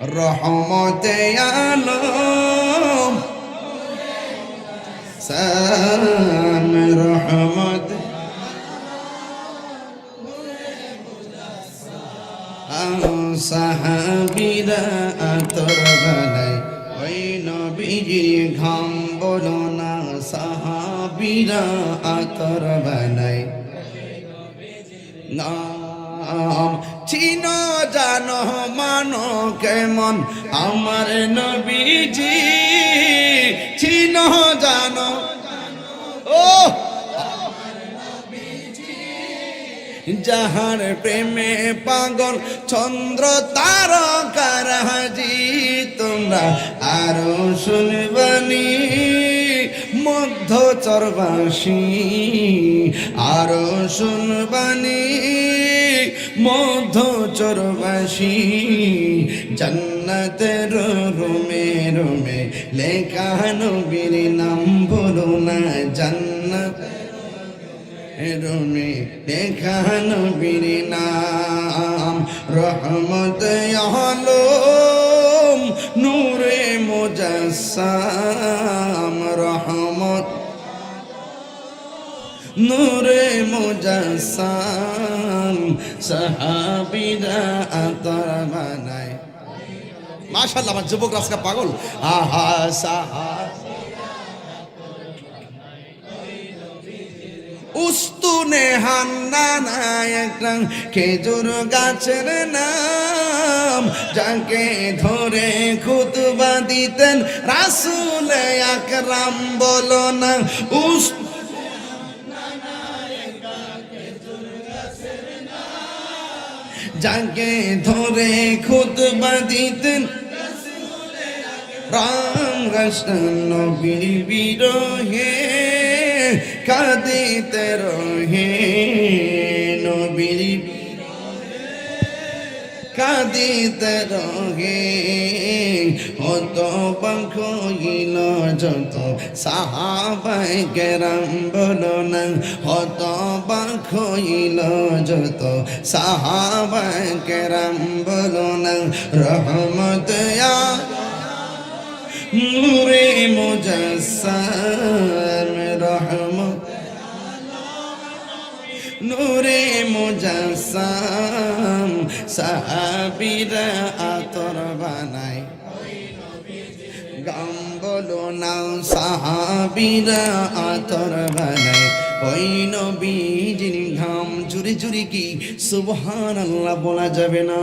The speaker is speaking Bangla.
রহমতে আলম। সাম রহমত। সাহাবিরা আতর বানাই ওই নবীজির ঘাম বলো না, সাহাবিরা আতর বানাই নাম চিন জানো মানো কেমন? আমার নবীজি চিন জানো। ও! যাহার প্রেমে পাগল, চন্দ্র তারকারাজি তোমরা আরও শুনবানি। মধ্য চরবাসী, আরও শুনবানি। মধ্য চরবাসী, জান্নাতের রুমে রুমে লেখা নবীর নাম বলো না জান্নাত রুমে লেখা নবীর নাম। রহমত আলম, নূরে মুজাসসাম, রহমত, নূরে মুজাসসাম। আমার যুবক রাস্কা পাগল। আহা, সাহা। উস্তুনে হান্নানা একটা খেজুর গাছের নাম, যাকে ধরে খুতবা দিতেন রাসুল আকরাম বলো না। উস্ত যাকে ধরে খুদ দিতেন রাম কৃষ্ণ নবীর বিরহে কাঁদিতে রহে নবীর। কাঁদিতে রহে হত পঙ্খ ইল যত সাহাবাই কেরাম বলো না হত পঙ্খ ইল যত সাহাবাই কেরাম বলো না, রহমত নূরে মুজাসসাম, রহমত নূরে মুজাসসাম, সাহাবীরা আতর বানায়। গাম বলো না সাহাবিরা আতর বানায়। ওই নবীজির ঘাম জুড়ি জুড়ি কি? সুবহানাল্লাহ বলা যাবে না।